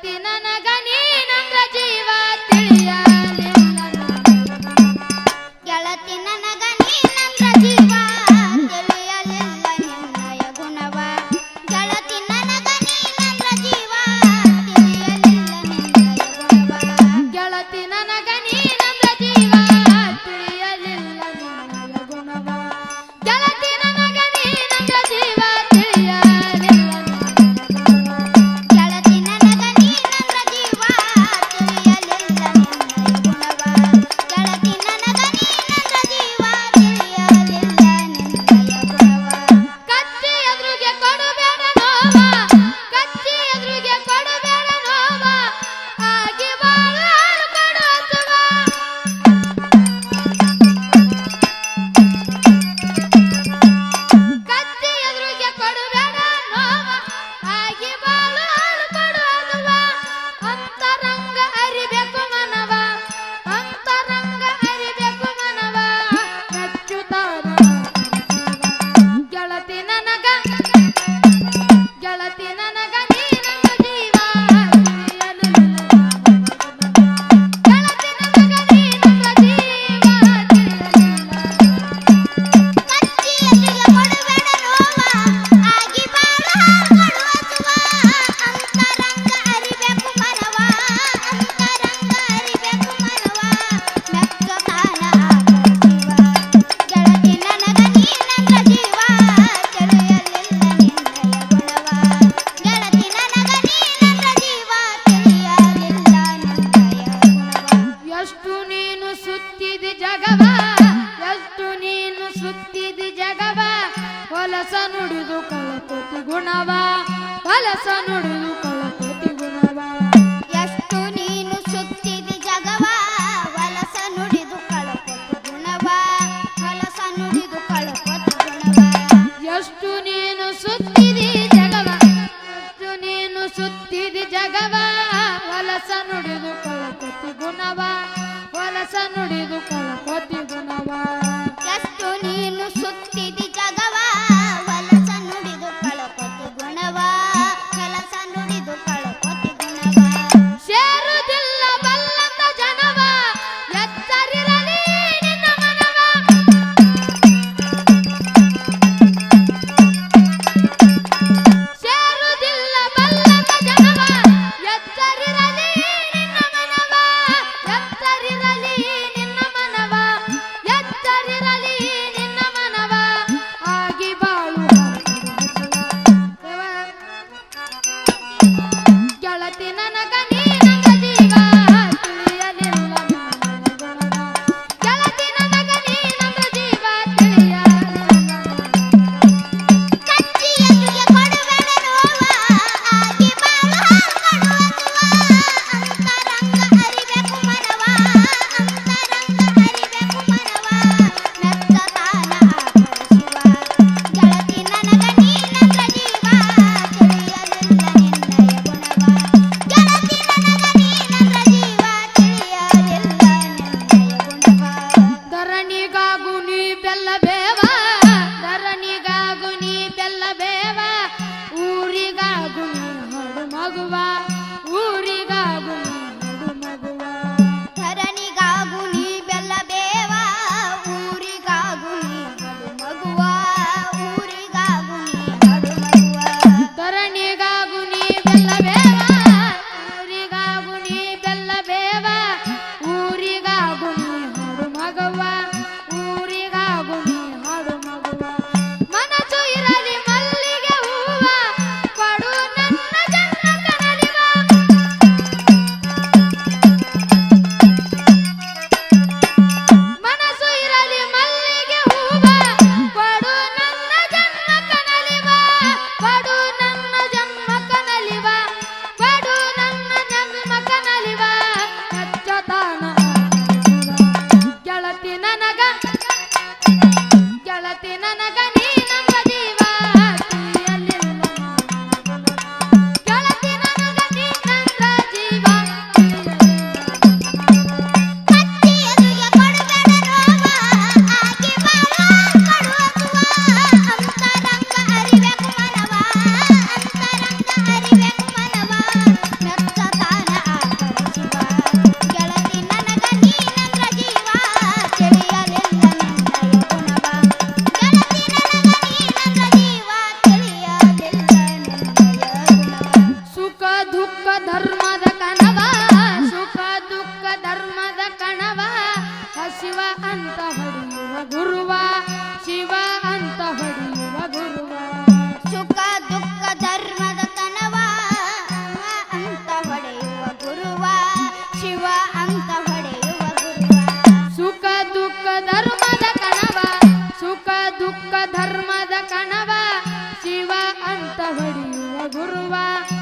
tiene ಜಗವ ಎಷ್ಟು ನೀನು ಸುತ್ತಿದಿ ಜಗವ ಹೊಲಸ ನುಡಿದು ಕಳತೋತಿ ಗುಣವ ಹೊಲಸ ನುಡಿದು ಕಳತೋತಿ ಗುಣವ. ಎಷ್ಟು ನೀನು ಸುತ್ತಿದಿ ಜಗವ ಹೊಲಸ ನುಡಿದು ಕಳಕೋತಿ ಗುಣವ ಹೊಲಸ ನುಡಿದು ಕಳಕೋತಿ ಗುಣವ. ಎಷ್ಟು ನೀನು ಸುತ್ತಿದಿ ಜಗವ ಎಷ್ಟು ನೀನು ಸುತ್ತಿದಿ ಜಗವ ಹೊಲಸ ನುಡಿದು ಕಳಕೋತಿ ಗುಣವ. ಕಳಸ ನುಡಿದು ಕಳ 哪个？gurua